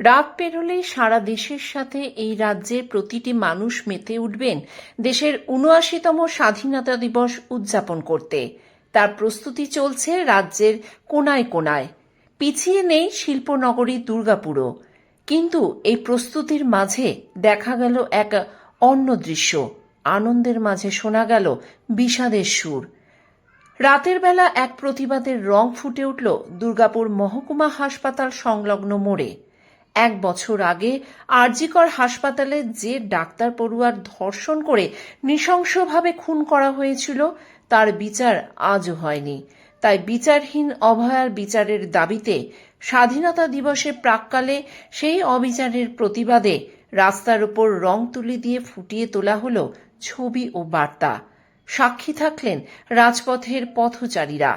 রাত পেরোলেই সারা দেশের সাথে এই রাজ্যের প্রতিটি মানুষ মেতে উঠবেন দেশের উনআশিতম স্বাধীনতা দিবস উদযাপন করতে। তার প্রস্তুতি চলছে রাজ্যের কোনায় কোনায়। পিছিয়ে নেই শিল্পনগরী দুর্গাপুরও। কিন্তু এই প্রস্তুতির মাঝে দেখা গেল এক অন্য দৃশ্য। আনন্দের মাঝে শোনা গেল বিষাদের সুর। রাতের বেলা এক প্রতিবাদের রং ফুটে উঠল দুর্গাপুর মহকুমা হাসপাতাল সংলগ্ন মোড়ে। এক বছর আগে আরজিকর হাসপাতালে যে ডাক্তার পড়ুয়ার ধর্ষণ করে নৃশংসভাবে খুন করা হয়েছিল, তার বিচার আজও হয়নি। তাই বিচারহীন অভয়ার বিচারের দাবিতে স্বাধীনতা দিবসের প্রাককালে সেই অবিচারের প্রতিবাদে রাস্তার উপর রং তুলি দিয়ে ফুটিয়ে তোলা হল ছবি ও বার্তা। সাক্ষী থাকলেন রাজপথের পথচারীরা।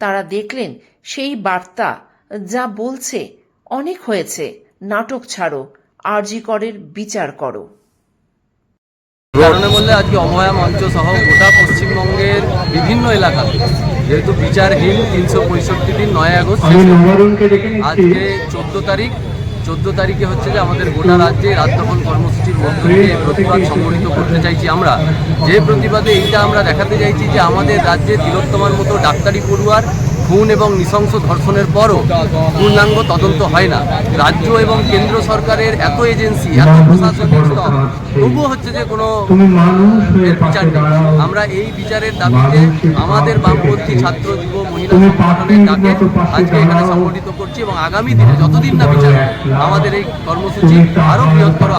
তারা দেখলেন সেই বার্তা যা বলছে, অনেক হয়েছে। নাটক ছাড়ো আরজি করের বিচার করো। কারণে বললে আজকে অভয়া মঞ্চ সহ গোটা পশ্চিমবঙ্গের বিভিন্ন এলাকা যেহেতু বিচারহীন তিনশো পঁয়ষট্টি দিন নয় আগস্ট আজকে চোদ্দ তারিখ চোদ্দ তারিখে হচ্ছে যে আমাদের গোটা রাজ্যে রাজদখল কর্মসূচির মধ্য দিয়ে প্রতিবাদ সংগঠিত করতে চাইছি আমরা। যে প্রতিবাদে এইটা আমরা দেখাতে চাইছি যে আমাদের রাজ্যে তিলোত্তমার মতো ডাক্তারি পড়ুয়ার খুন এবং নৃশংস ধর্ষণের পরও পূর্ণাঙ্গ তদন্ত হয় না। রাজ্য এবং কেন্দ্র সরকারের এত এজেন্সি এত প্রশাসনিক স্তর তবুও হচ্ছে যে কোনো বিচার নেই। আমরা এই বিচারের দাবিতে আমাদের বামপন্থী ছাত্র যুব মহিলা সংগঠনের ডাকে আজকে এখানে সংগঠিত করছি এবং আগামী দিনে যতদিন না বিচার আমাদের এই কর্মসূচি আরও বৃহত্তর